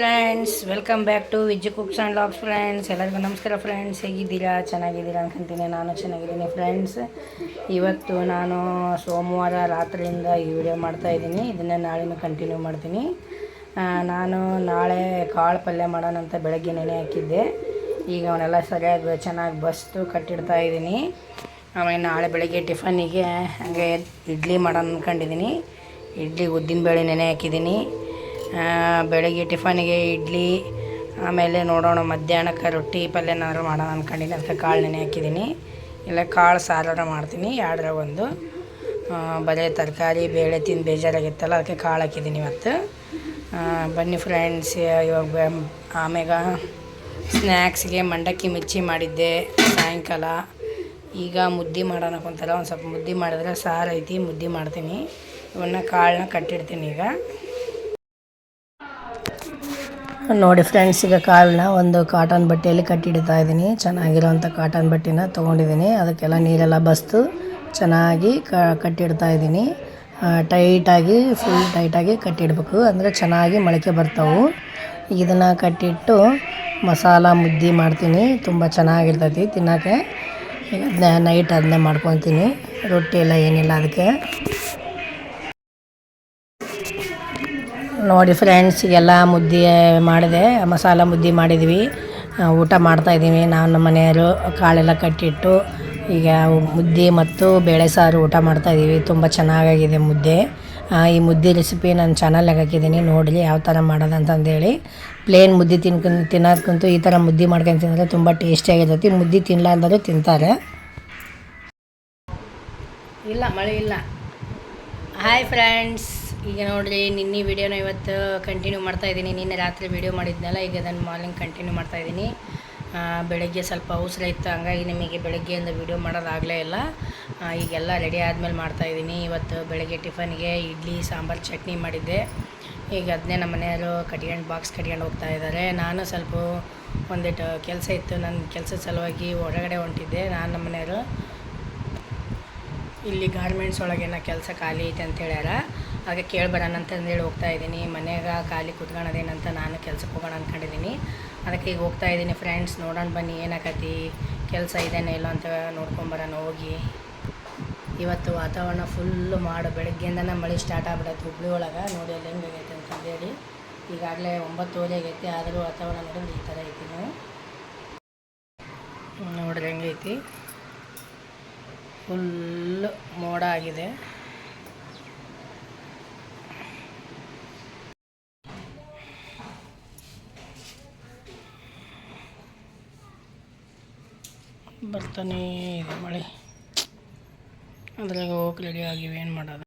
Friends welcome back to Vijju cooks and logs friends ಎಲ್ಲರಿಗೂ ನಮಸ್ಕಾರ friends ಹೇಗಿದ್ದೀರಾ? ಚೆನ್ನಾಗಿದ್ದೀರಾ ಅನ್ಕೊಂತೀನಿ ನಾನು ಚೆನ್ನಾಗಿದ್ದೀನಿ ಫ್ರೆಂಡ್ಸ್ ಇವತ್ತು ನಾನು ಸೋಮವಾರ ರಾತ್ರಿಯಿಂದ ಈ ವಿಡಿಯೋ ಮಾಡ್ತಾಯಿದ್ದೀನಿ ಇದನ್ನು ನಾಳೆನೂ ಕಂಟಿನ್ಯೂ ಮಾಡ್ತೀನಿ. ನಾನು ನಾಳೆ ಕಾಳು ಪಲ್ಯ ಮಾಡೋಣ ಅಂತ ಬೆಳಗ್ಗೆ ನೆನೆ ಹಾಕಿದ್ದೆ. ಈಗ ಅವನ್ನೆಲ್ಲ ಸರಿಯಾಗಿ ಚೆನ್ನಾಗಿ ಬಸ್ತು, ಕಟ್ಟಿಡ್ತಾ ಇದ್ದೀನಿ. ಆಮೇಲೆ ನಾಳೆ ಬೆಳಗ್ಗೆ ಟಿಫನ್ನಿಗೆ ಹಾಗೆ ಇಡ್ಲಿ ಮಾಡೋಣ ಅಂದ್ಕೊಂಡಿದ್ದೀನಿ ಇಡ್ಲಿ ಉದ್ದಿನ ಬೇಳೆ ನೆನೆ ಹಾಕಿದ್ದೀನಿ. ಬೆಳಗ್ಗೆ ಟಿಫನಿಗೆ ಇಡ್ಲಿ, ಆಮೇಲೆ ನೋಡೋಣ ಮಧ್ಯಾಹ್ನಕ್ಕೆ ರೊಟ್ಟಿ ಪಲ್ಯ ಮಾಡೋಣ ಅಂದ್ಕೊಂಡಿನಿ ಅದಕ್ಕೆ ಕಾಳು ನೆನೆ ಹಾಕಿದ್ದೀನಿ ಇಲ್ಲ ಕಾಳು ಸಾರಾರ ಮಾಡ್ತೀನಿ, ಎರಡರ ಒಂದು. ಬರೀ ತರಕಾರಿ, ಬೇಳೆ ತಿಂದು ಬೇಜಾರಾಗಿತ್ತಲ್ಲ, ಅದಕ್ಕೆ ಕಾಳು ಹಾಕಿದ್ದೀನಿ ಇವತ್ತು. ಬನ್ನಿ ಫ್ರೆಂಡ್ಸ್, ಇವಾಗ ಆಮೇಲೆ ಸ್ನ್ಯಾಕ್ಸ್ಗೆ ಮಂಡಕ್ಕಿ ಮಿರ್ಚಿ ಮಾಡಿದ್ದೆ ಸಾಯಂಕಾಲ. ಈಗ ಮುದ್ದೆ ಮಾಡೋಣ ಕುಂತಾರ ಒಂದು ಸ್ವಲ್ಪ ಮುದ್ದೆ ಮಾಡಿದ್ರೆ ಸಾರು ಐತಿ, ಮುದ್ದೆ ಮಾಡ್ತೀನಿ. ಇವನ್ನ ಕಾಳನ್ನ ಕಟ್ಟಿಡ್ತೀನಿ ಈಗ. ನೋಡಿ ಫ್ರೆಂಡ್ಸ್ ಈಗ ಕಾಲನ್ನ ಒಂದು ಕಾಟನ್ ಬಟ್ಟೆಯಲ್ಲಿ ಕಟ್ಟಿಡ್ತಾ ಇದ್ದೀನಿ. ಚೆನ್ನಾಗಿರೋಂಥ ಕಾಟನ್ ಬಟ್ಟೆನ ತೊಗೊಂಡಿದ್ದೀನಿ. ಅದಕ್ಕೆಲ್ಲ ನೀರೆಲ್ಲ ಬಸ್ತು ಚೆನ್ನಾಗಿ ಕ, ಕಟ್ಟಿಡ್ತಾ ಇದ್ದೀನಿ. ಟೈಟಾಗಿ ಫುಲ್ ಟೈಟಾಗಿ ಕಟ್ಟಿಡ್ಬೇಕು. ಅಂದರೆ ಚೆನ್ನಾಗಿ ಮೊಳಕೆ ಬರ್ತಾವೆ. ಇದನ್ನು ಕಟ್ಟಿಟ್ಟು ಮಸಾಲ ಮುದ್ದೆ ಮಾಡ್ತೀನಿ. ತುಂಬ ಚೆನ್ನಾಗಿರ್ತೈತಿ ತಿನ್ನೋಕ್ಕೆ. ಈಗ ನೈಟ್ ಅದನ್ನೇ ಮಾಡ್ಕೊತೀನಿ. ರೊಟ್ಟಿ ಎಲ್ಲ ಏನಿಲ್ಲ ಅದಕ್ಕೆ. ನೋಡಿ ಫ್ರೆಂಡ್ಸ್ ಎಲ್ಲ ಮುದ್ದೆ ಮಾಡಿದೆ, ಮಸಾಲ ಮುದ್ದೆ ಮಾಡಿದ್ವಿ. ಊಟ ಮಾಡ್ತಾಯಿದ್ದೀವಿ ನಾವು ನಮ್ಮ ಮನೆಯವರು. ಕಾಳೆಲ್ಲ ಕಟ್ಟಿಟ್ಟು ಈಗ ಮುದ್ದೆ ಮತ್ತು ಬೇಳೆ ಸಾರು ಊಟ ಮಾಡ್ತಾಯಿದ್ದೀವಿ ತುಂಬ ಚೆನ್ನಾಗಾಗಿದೆ ಮುದ್ದೆ. ಈ ಮುದ್ದೆ ರೆಸಿಪಿ ನಾನು ಚಾನಲ್ನಾಗ ಹಾಕಿದ್ದೀನಿ. ನೋಡಲಿ ಯಾವ ಥರ ಮಾಡೋದಂತಂದೇಳಿ ಪ್ಲೇನ್ ಮುದ್ದೆ ತಿನ್ಕೊಂಡು ತಿನ್ನೋದಕ್ಕಂತೂ ಈ ಥರ ಮುದ್ದೆ ಮಾಡ್ಕೊಂಡು ತಿಂದರೆ ತುಂಬ ಟೇಸ್ಟಿಯಾಗಿರ್ತೈತಿ ಮುದ್ದೆ ತಿನ್ನಲಾರ್ದರು ತಿಂತಾರೆ. ಇಲ್ಲ, ಮಳೆ ಇಲ್ಲ. ಹಾಯ್ ಫ್ರೆಂಡ್ಸ್ ಈಗ ನೋಡ್ರಿ ನಿನ್ನೆ ವಿಡಿಯೋನ ಇವತ್ತು ಕಂಟಿನ್ಯೂ ಮಾಡ್ತಾ ಇದ್ದೀನಿ. ನಿನ್ನೆ ರಾತ್ರಿ ವಿಡಿಯೋ ಮಾಡಿದ್ನಲ್ಲ ಈಗ ಅದನ್ನು ಮಾರ್ನಿಂಗ್ ಕಂಟಿನ್ಯೂ ಮಾಡ್ತಾ ಆ, ಬೆಳಗ್ಗೆ ಸ್ವಲ್ಪ ಅವಸರ ಇತ್ತು ಹಂಗಾಗಿ ನಿಮಗೆ ಬೆಳಗ್ಗೆಯಿಂದ ವಿಡಿಯೋ ಮಾಡೋದಾಗಲೇ ಇಲ್ಲ. ಈಗೆಲ್ಲ ರೆಡಿ ಆದಮೇಲೆ ಮಾಡ್ತಾಯಿದ್ದೀನಿ ಇವತ್ತು ಬೆಳಗ್ಗೆ ಟಿಫನ್ಗೆ ಇಡ್ಲಿ ಸಾಂಬಾರು ಚಟ್ನಿ ಮಾಡಿದ್ದೆ. ಈಗ ಅದನ್ನೇ ನಮ್ಮ ಮನೆಯವರು ಕಟ್ಕೊಂಡು ಬಾಕ್ಸ್ ಕಟ್ಕೊಂಡು ಹೋಗ್ತಾ ಇದ್ದಾರೆ. ನಾನು ಸ್ವಲ್ಪ ಒಂದಿಟ್ಟು ಕೆಲಸ ಇತ್ತು. ನನ್ನ ಕೆಲಸದ ಸಲುವಾಗಿ ಹೊರಗಡೆ ಹೊಂಟಿದ್ದೆ. ನಾನು ನಮ್ಮ ಮನೆಯವರು. ಇಲ್ಲಿ ಗಾರ್ಮೆಂಟ್ಸ್ ಒಳಗೇನ ಕೆಲಸ ಖಾಲಿ ಐತೆ ಅಂತ ಹೇಳ್ಯಾರ. ಹಾಗೆ ಕೇಳ್ಬರೋಣ ಅಂತಂದೇಳಿ ಹೋಗ್ತಾ ಇದ್ದೀನಿ. ಮನೆಯಾಗ ಖಾಲಿ ಕುತ್ಕೊಳ್ಳೋದೇನಂತ ನಾನು ಕೆಲ್ಸಕ್ಕೆ ಹೋಗೋಣ ಅಂದ್ಕೊಂಡಿದ್ದೀನಿ ಅದಕ್ಕೆ ಈಗ ಹೋಗ್ತಾ ಇದ್ದೀನಿ ಫ್ರೆಂಡ್ಸ್ ನೋಡೋಣ ಬನ್ನಿ ಏನಾಗತ್ತಿ ಕೆಲಸ ಇದೇನೋ ಇಲ್ಲ ಅಂತ ನೋಡ್ಕೊಂಬರೋಣ, ಹೋಗಿ. ಇವತ್ತು ವಾತಾವರಣ ಫುಲ್ಲು ಮಾಡು, ಬೆಳಗ್ಗೆಯಿಂದನೇ ಮಳೆ ಸ್ಟಾರ್ಟ್ ಆಗ್ಬಿಡತ್ತೆ ಹುಬ್ಳಿ ಒಳಗೆ. ನೋಡಿ ಅಲ್ಲಿ ಹೆಂಗೆ ಆಗೈತೆ ಅಂತಂದೇಳಿ. ಈಗಾಗಲೇ ಒಂಬತ್ತುವರೆ ಆಗೈತಿ, ಆದರೂ ವಾತಾವರಣ ನೋಡಿದ್ರೆ ಈ ಥರ ಐತಿ ನೀವು ನೋಡಿರಿ ಹೆಂಗೈತಿ. ಫುಲ್ ಮೋಡ ಆಗಿದೆ. ಬರ್ತಾನೆ ಇದೆ ಮಳೆ. ಅದ್ರಾಗ ಹೋಗಿ ರೆಡಿ ಆಗಿವೆ, ಏನು ಮಾಡೋದು?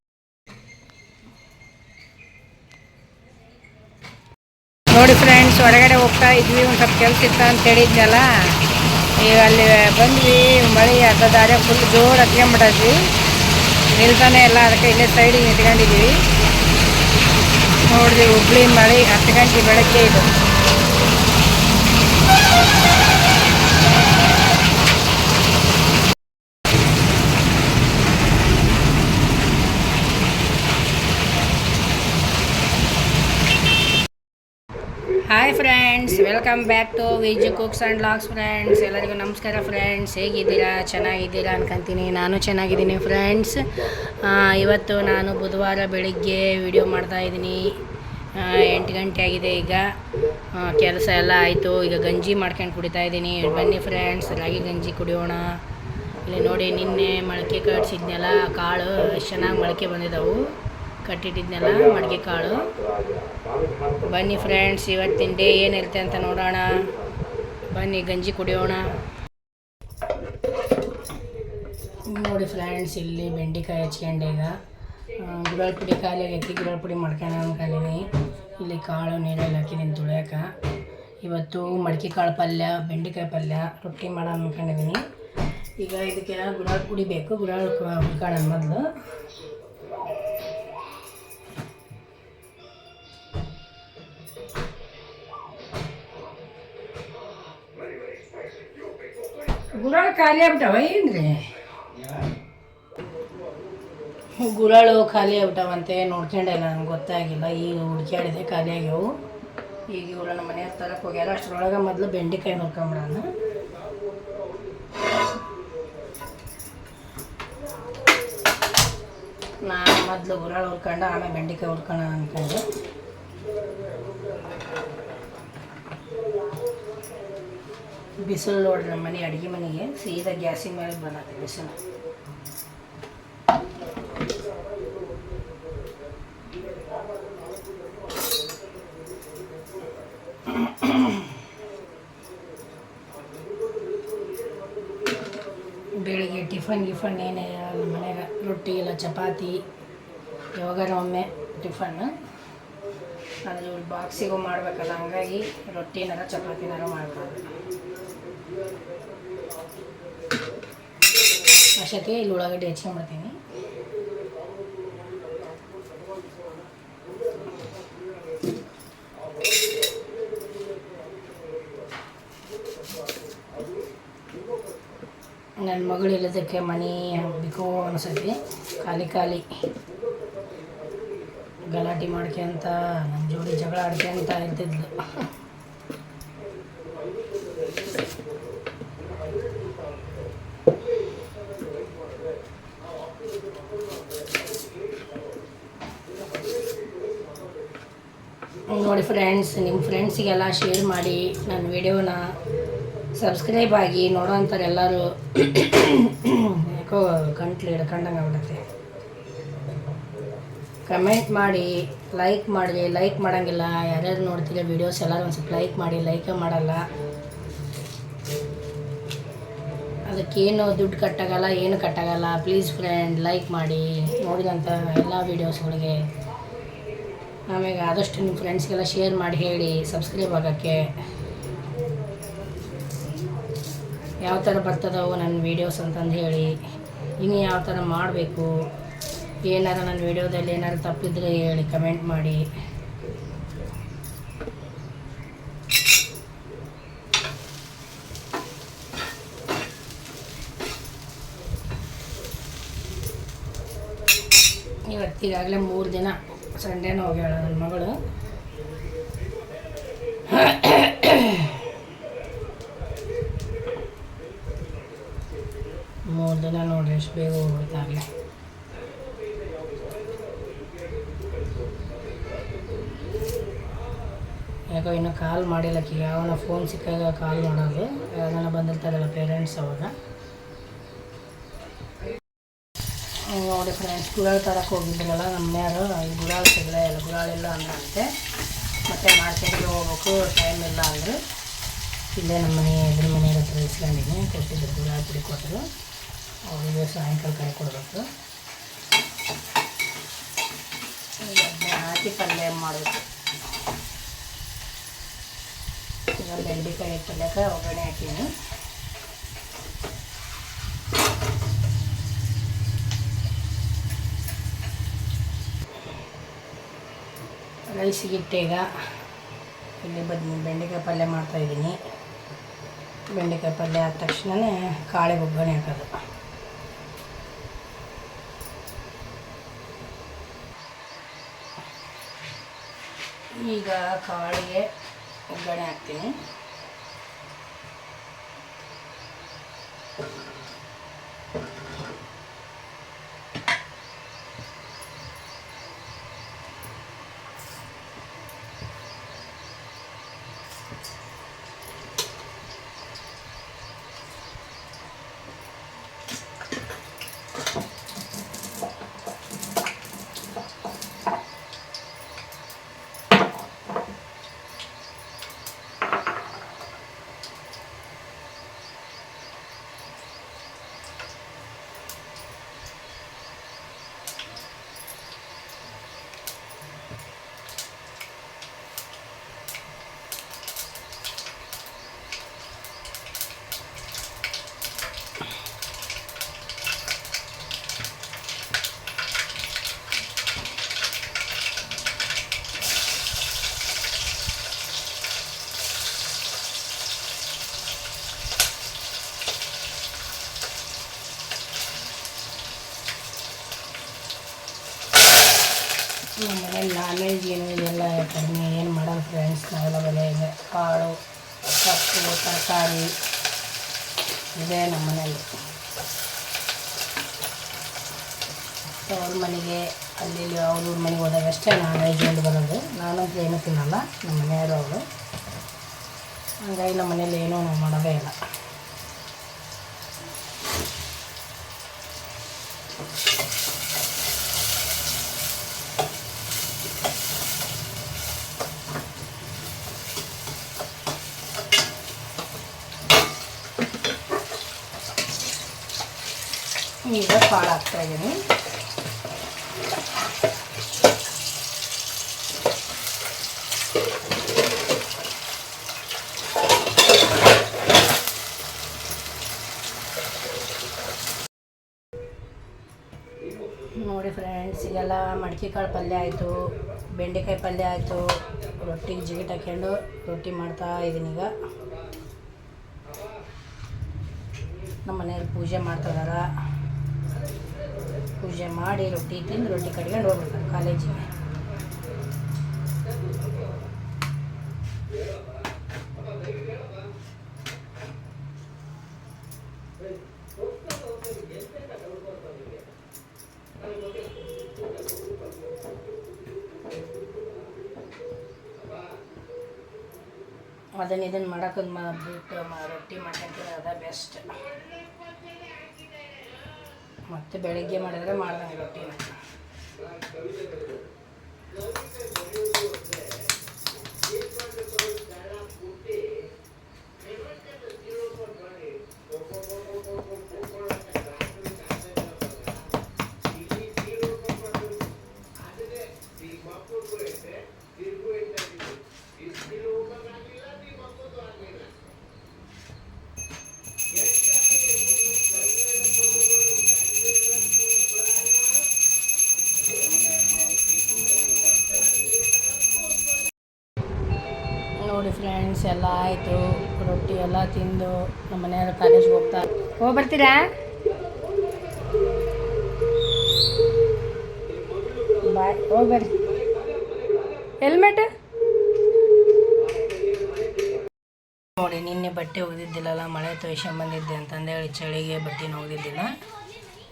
ನೋಡಿ ಫ್ರೆಂಡ್ಸ್ ಹೊರಗಡೆ ಹೋಗ್ತಾ ಇದ್ವಿ, ಒಂದು ಸ್ವಲ್ಪ ಕೆಲಸ ಇತ್ತ ಅಂತ ಹೇಳಿದ್ನಲ್ಲ? ಈಗ ಅಲ್ಲಿ ಬಂದ್ವಿ, ಮಳೆ ಅರ್ಧ ದಾರಿ ಫುಲ್ ಜೋರು ಹತ್ಕೊಂಡ್ಬಿಟ್ಟದ್ವಿ. ನಿಲ್ತಾನೆ ಇಲ್ಲ ಅದಕ್ಕೆ ಇಲ್ಲೇ ಸೈಡಿಗೆ ನಿಂತ್ಕೊಂಡಿದ್ವಿ. ನೋಡಿದ್ವಿ ಹುಬ್ಳಿ ಮಳೆ ಹತ್ತು ಗಂಟೆ ಬೆಳಗ್ಗೆ ಇದು. Hi friends welcome back to veg cooks and logs friends ಎಲ್ಲರಿಗೂ ನಮಸ್ಕಾರ ಫ್ರೆಂಡ್ಸ್ ಹೇಗಿದ್ದೀರಾ? ಚೆನ್ನಾಗಿದ್ದೀರಾ ಅನ್ಕೊಂತೀನಿ. ನಾನು ಚೆನ್ನಾಗಿದ್ದೀನಿ ಫ್ರೆಂಡ್ಸ್ ಇವತ್ತು ನಾನು ಬುಧವಾರ ಬೆಳಿಗ್ಗೆ ವಿಡಿಯೋ ಮಾಡ್ತಾ ಇದ್ದೀನಿ. ಎಂಟು ಗಂಟೆ ಆಗಿದೆ ಈಗ. ಕೆಲಸ ಎಲ್ಲ ಆಯಿತು. ಈಗ ಗಂಜಿ ಮಾಡ್ಕೊಂಡು ಕುಡಿತಾ ಇದ್ದೀನಿ. ಬನ್ನಿ ಫ್ರೆಂಡ್ಸ್ ರಾಗಿ ಗಂಜಿ ಕುಡಿಯೋಣ. ಇಲ್ಲಿ ನೋಡಿ ನಿನ್ನೆ ಮೊಳಕೆ ಕಟ್ಸಿದ್ನೆಲ್ಲ, ಕಾಳು ಎಷ್ಟು ಚೆನ್ನಾಗಿ ಮೊಳಕೆ ಬಂದಿದ್ದಾವು ಕಟ್ಟಿಟ್ಟಿದ್ನೆಲ್ಲ ಮಡಿಕೆ ಕಾಳು. ಬನ್ನಿ ಫ್ರೆಂಡ್ಸ್ ಇವತ್ತಿನ ಡೇ ಏನಿರುತ್ತೆ ಅಂತ ನೋಡೋಣ. ಬನ್ನಿ, ಗಂಜಿ ಕುಡಿಯೋಣ. ನೋಡಿ ಫ್ರೆಂಡ್ಸ್ ಇಲ್ಲಿ ಬೆಂಡೆಕಾಯಿ ಹಚ್ಕೊಂಡೆ ಈಗ. ಗುಡಾಳ ಪುಡಿ ಖಾಲಿ ಆಗೈತಿ ಗುಡಾಳ ಪುಡಿ ಮಾಡ್ಕೊಂಡು ಅನ್ಕೊಂಡಿನಿ ಇಲ್ಲಿ ಕಾಳು, ನೀರಲ್ಲಿ ಹಾಕಿದ್ದೀನಿ ತುಳಿಯೋಕೆ. ಇವತ್ತು ಮಡಿಕೆ ಕಾಳು ಪಲ್ಯ, ಬೆಂಡೆಕಾಯಿ ಪಲ್ಯ, ರೊಟ್ಟಿ ಮಾಡೋಣ ಅನ್ಕೊಂಡಿದ್ದೀನಿ ಈಗ ಇದಕ್ಕೆ ಗುಡಾಳ ಪುಡಿ ಬೇಕು, ಗುಡಾಳ ಕಾಳು ಮೊದಲು. ಗುರಾಳು ಖಾಲಿ ಆಗ್ಬಿಟ್ಟವ, ಏನ್ರಿ? ಗುರಾಳು ಖಾಲಿ ಆಗ್ಬಿಟ್ಟವಂತೆ, ನೋಡ್ಕೊಂಡೆ ನನಗೆ ಗೊತ್ತಾಗಿಲ್ಲ. ಈಗ ಹುಡ್ಕ್ಯಾಡಿದೆ ಖಾಲಿ ಆಗ್ಯವು. ಈಗ ಇವಳು ನಮ್ಮ ಮನೆ ತರಕ್ಕೆ ಹೋಗ್ಯಾರ. ಅಷ್ಟರೊಳಗೆ ಮೊದಲು ಬೆಂಡೆಕಾಯಿ ನೋಡ್ಕೊಂಬಿಡೋಣ ನಾ ಮೊದಲು ಗುರಾಳು ಹುರ್ಕೊಂಡು, ಆಮೇಲೆ ಬೆಂಡೆಕಾಯಿ ಹುರ್ಕೊಳ್ಳೋಣ ಅಂದ್ಕೊಂಡೆ ಬಿಸಿಲು ನೋಡ್ರಿ ನಮ್ಮ ಮನೆ ಅಡುಗೆ ಮನೆಗೆ, ಸೀದಾ ಗ್ಯಾಸಿನ ಮೇಲೆ ಬರತ್ತೆ ಬಿಸಿಲು. ಬೆಳಿಗ್ಗೆ ಟಿಫನ್ ಗಿಫನ್ ಏನೇ ನಮ್ಮ ಮನೆಯಾಗ ರೊಟ್ಟಿ ಇಲ್ಲ, ಚಪಾತಿ ಯಾವಾಗಾರ ಒಮ್ಮೆ ಟಿಫನ್. ಅದು ಬಾಕ್ಸಿಗೂ ಮಾಡ್ಬೇಕಲ್ಲ, ಹಂಗಾಗಿ ರೊಟ್ಟಿನಾರ ಚಪಾತಿನಾರ ಮಾಡ್ಬಿಡೋದು ಅಷ್ಟಕ್ಕೆ ಇಲ್ಲಿ ಉಳ್ಳಾಗಡ್ಡಿ ಹೆಚ್ಕೊಂಡ್ಬಿಡ್ತೀನಿ ನನ್ನ ಮಗಳು ಇಲ್ಲದಕ್ಕೆ ಮನೆ ಬೇಕು ಅನಿಸುತ್ತೆ. ಖಾಲಿ ಖಾಲಿ. ಗಲಾಟೆ ಮಾಡ್ಕೊಂತ ನನ್ನ ಜೋಡಿ ಜಗಳ ಆಡ್ಕೊಂತ ಇರ್ತಿದ್ಲು ನೋಡಿ ಫ್ರೆಂಡ್ಸ್ ನಿಮ್ಮ ಫ್ರೆಂಡ್ಸಿಗೆಲ್ಲ ಶೇರ್ ಮಾಡಿ ನನ್ನ ವಿಡಿಯೋನ ಸಬ್ಸ್ಕ್ರೈಬ್ ಆಗಿ ನೋಡೋಂಥವ್ರು ಎಲ್ಲರೂ ಯಾಕೋ ಗಂಟ್ಲು ಹಿಡ್ಕೊಂಡಂಗೆ ಆಗ್ಬಿಡುತ್ತೆ. ಕಮೆಂಟ್ ಮಾಡಿ ಲೈಕ್ ಮಾಡಿ ಲೈಕ್ ಮಾಡೋಂಗಿಲ್ಲ. ಯಾರ್ಯಾರು ನೋಡ್ತೀರ ವೀಡಿಯೋಸ್ ಎಲ್ಲರೂ ಒಂದು ಸ್ವಲ್ಪ ಲೈಕ್ ಮಾಡಿ ಲೈಕೇ ಮಾಡಲ್ಲ. ಅದಕ್ಕೇನು ದುಡ್ಡು ಕಟ್ಟಾಗಲ್ಲ, ಏನು ಕಟ್ಟಾಗಲ್ಲ. ಪ್ಲೀಸ್ ಫ್ರೆಂಡ್ ಲೈಕ್ ಮಾಡಿ ನೋಡಿದಂಥ ಎಲ್ಲ ವೀಡಿಯೋಸ್ಗಳಿಗೆ ಆಮೇಲೆ ಆದಷ್ಟು ನಿಮ್ಮ ಫ್ರೆಂಡ್ಸ್ಗೆಲ್ಲ ಶೇರ್ ಮಾಡಿ ಹೇಳಿ ಸಬ್ಸ್ಕ್ರೈಬ್ ಆಗೋಕ್ಕೆ. ಯಾವ ಥರ ಬರ್ತದವು ನನ್ನ ವೀಡಿಯೋಸ್ ಅಂತಂದು ಹೇಳಿ. ಇನ್ನು ಯಾವ ಥರ ಮಾಡಬೇಕು, ಏನಾರ ನನ್ನ ವೀಡಿಯೋದಲ್ಲಿ ಏನಾರು ತಪ್ಪಿದ್ರೆ ಹೇಳಿ ಕಮೆಂಟ್ ಮಾಡಿ. ಇವತ್ತಿಗಾಗಲೇ ಮೂರು ದಿನ. ಸಂಡೇನೂ ಹೋಗ್ಯಾಳ ನನ್ನ ಮಗಳು. ಮೂರು ದಿನ ನೋಡ್ರಿ ಎಷ್ಟು ಬೇಗ ಹೋಗ್ಬಿಡ್ತಾಗಲೇ ಯಾಕೋ ಇನ್ನೂ ಕಾಲ್ ಮಾಡಿಲ್ಲ ಯಾವನ ಫೋನ್ ಸಿಕ್ಕಾಗ ಕಾಲ್ ಮಾಡೋದು. ಯಾವ್ದಾನ ಬಂದಿರ್ತಾರಲ್ಲ ಪೇರೆಂಟ್ಸ್ ಅವಾಗ ಹ್ಮ್, ನೋಡಿ ಫ್ರೆಂಡ್ಸ್ ಗುಳಾಳ ತರಕ್ಕೆ ಹೋಗಿದ್ರಲ್ಲ ನಮ್ಮ ಮನೆಯವರು ಈ ಗುಳಾಳ ಸಿಗಲ್ಲ ಇಲ್ಲ ಗುಳಾಳಿಲ್ಲ ಅಂದ್ರಂತೆ. ಮತ್ತೆ ಮಾರ್ಕೆಟ್ಗೆ ಹೋಗ್ಬೇಕು ಟೈಮ್ ಇಲ್ಲ ಅಂದರು. ಇಲ್ಲೇ ನಮ್ಮ ಮನೆ ಎದುರು ಮನೆ ಹತ್ರ ಇಸ್ಕೊಂಡಿದ್ದೀನಿ ಕೊಟ್ಟಿದ್ದರು ಗುಳಾಳ ಪುಡಿ ಕೊಟ್ಟರು ಅವರಿಗೆ ಸಾಯಂಕಾಲ ಕೈ ಕೊಡಬೇಕು. ಹಾಕಿ ಪಲ್ಯ ಮಾಡಬೇಕು. ಈಗ ಬೆಂಡೆಕಾಯಿ ಪಲ್ಯಕ್ಕೆ ಒಗ್ಗರಣೆ ಹಾಕೀನಿ ರೈಸಿಗಿಟ್ಟು ಈಗ ಇಲ್ಲಿ ಬದ್ನಿ ಬೆಂಡೆಕಾಯಿ ಪಲ್ಯ ಮಾಡ್ತಾಯಿದ್ದೀನಿ ಬೆಂಡೆಕಾಯಿ ಪಲ್ಯ ಆದ ತಕ್ಷಣವೇ ಕಾಳೆ ಒಗ್ಗರಣೆ ಹಾಕೋದು. ಈಗ ಕಾಳಿಗೆ ಒಗ್ಗರಣೆ ಹಾಕ್ತೀನಿ. ನಾನ್ ವೆಜ್ ಏನು ಇದೆಲ್ಲ ಕಡಿಮೆ ಏನು ಮಾಡಲ್ಲ ಫ್ರೆಂಡ್ಸ್ ನಾವೆಲ್ಲ ಬೆಲೆ ಇದೆ. ಕಾಳು ಸೊಪ್ಪು ತರಕಾರಿ ಇದೆ ನಮ್ಮ ಮನೇಲಿ ಅವ್ರ ಮನೆಗೆ ಅಲ್ಲಿ ಅವ್ರ ಮನೆಗೆ ಹೋದಾಗ ಅಷ್ಟೇ ನಾನ್ ವೆಜ್ ಒಂದು ಬರೋದು. ನಾನಂತೂ ಏನೂ ತಿನ್ನಲ್ಲ. ನಮ್ಮ ಮನೆಯವರು ಅವರು. ಹಂಗಾಗಿ ನಮ್ಮ ಮನೇಲಿ ಏನೂ ನಾವು ಮಾಡೋದೇ ಇಲ್ಲ. ಈಗ ಕಾಳು ಹಾಕ್ತಾ ಇದ್ದೀನಿ. ನೋಡಿ ಫ್ರೆಂಡ್ಸ್ ಈಗೆಲ್ಲ ಮಡಿಕೆ ಕಾಳು ಪಲ್ಯ ಆಯಿತು, ಬೆಂಡೆಕಾಯಿ ಪಲ್ಯ ಆಯಿತು. ರೊಟ್ಟಿಗೆ ಜಿಗಿಟ್ ಹಾಕ್ಕೊಂಡು ರೊಟ್ಟಿ ಮಾಡ್ತಾ ಇದ್ದೀನಿ ಈಗ. ನಮ್ಮ ಮನೆಯಲ್ಲಿ ಪೂಜೆ ಮಾಡ್ತಿದಾರ ಪೂಜೆ ಮಾಡಿ ರೊಟ್ಟಿ ತಿಂದು ರೊಟ್ಟಿ ಕಟ್ಕೊಂಡು ಹೋಗ್ಬೇಕು ಕಾಲೇಜಿಗೆ. ಅದನ್ನ ಇದನ್ನು ಮಾಡೋಕೆ ಬಿಟ್ಟು ಮ- ರೊಟ್ಟಿ ಮಾಡ್ಕೊಂತೀರ ಅದ ಬೆಸ್ಟ್ ಮತ್ತೆ ಬೆಳಗ್ಗೆ ಮಾಡಿದ್ರೆ ಮಾಡ್ದಂಗೆ ರೊಟ್ಟಿನ ಎಲ್ಲ ಆಯಿತು ರೊಟ್ಟಿ ಎಲ್ಲ ತಿಂದು ನಮ್ಮ ಮನೆಯವ್ರು ಕಾಲೇಜ್ಗೆ ಹೋಗ್ತಾ ಹೋಗ್ಬರ್ತೀರಾ ಬಾಯ್ ಹೋಗಿ ಬರ್ರಿ. ಹೆಲ್ಮೆಟ್? ನೋಡಿ ನಿನ್ನೆ ಬಟ್ಟೆ ಒಗೆದಿದ್ದಿಲ್ಲಲ್ಲ ಮಳೆ ಬಂದಿದ್ದೆ ಅಂತಂದೇಳಿ ಚಳಿಗೆ ಬಟ್ಟೆನ ಒಗೆದಿದ್ದಿಲ್ಲ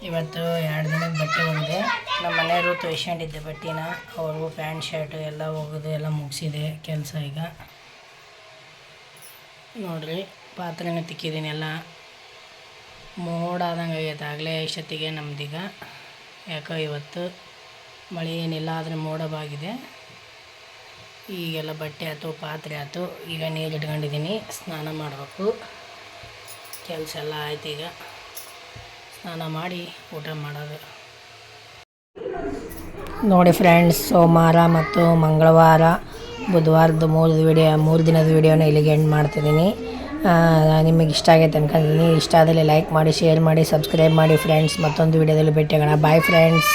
ಇವತ್ತು ಎರಡು ದಿನದ ಬಟ್ಟೆ ಒಗೆದೆ ನಮ್ಮ ಮನೆಯವರು ತೊಯ್ಸ್ಕೊಂಡಿದ್ದೆ ಬಟ್ಟೆನ ಅವ್ರಿಗೂ ಪ್ಯಾಂಟ್ ಶರ್ಟು ಎಲ್ಲ ಹೋಗೋದು ಎಲ್ಲ ಮುಗಿಸಿದೆ ಕೆಲಸ ಈಗ. ನೋಡ್ರಿ, ಪಾತ್ರೆನ ತಿಕ್ಕಿದ್ದೀನಿ ಎಲ್ಲ ಮೋಡ ಆದಂಗೆ ಆಗೈತೆ ಆಗಲೇ ಇಷ್ಟೊತ್ತಿಗೆ ನಮ್ದೀಗ. ಯಾಕೋ ಇವತ್ತು ಮಳೆ ಏನಿಲ್ಲ, ಆದರೆ ಮೋಡವಾಗಿದೆ ಈಗೆಲ್ಲ ಬಟ್ಟೆ ಆಯ್ತು, ಪಾತ್ರೆ ಆಯ್ತು. ಈಗ ನೀರು ಇಟ್ಕೊಂಡಿದ್ದೀನಿ ಸ್ನಾನ ಮಾಡಬೇಕು. ಕೆಲಸ ಎಲ್ಲ ಆಯ್ತು ಈಗ. ಸ್ನಾನ ಮಾಡಿ ಊಟ ಮಾಡೋದು. ನೋಡಿ ಫ್ರೆಂಡ್ಸ್, ಸೋಮವಾರ ಮತ್ತು ಮಂಗಳವಾರ ಬುಧವಾರದ ಮೂರು ವಿಡಿಯೋ ಮೂರು ದಿನದ ವಿಡಿಯೋನ ಇಲ್ಲಿಗೆ ಎಂಡ್ ಮಾಡ್ತಿದ್ದೀನಿ. ನಿಮಗೆ ಇಷ್ಟ ಆಗೈತೆ ಅನ್ಕೊಂಡಿದ್ದೀನಿ. ಇಷ್ಟ ಆದಲ್ಲಿ ಲೈಕ್ ಮಾಡಿ ಶೇರ್ ಮಾಡಿ ಸಬ್ಸ್ಕ್ರೈಬ್ ಮಾಡಿ ಫ್ರೆಂಡ್ಸ್ ಮತ್ತೊಂದು ವಿಡಿಯೋದಲ್ಲಿ ಭೇಟಿಯಾಗೋಣ. Bye friends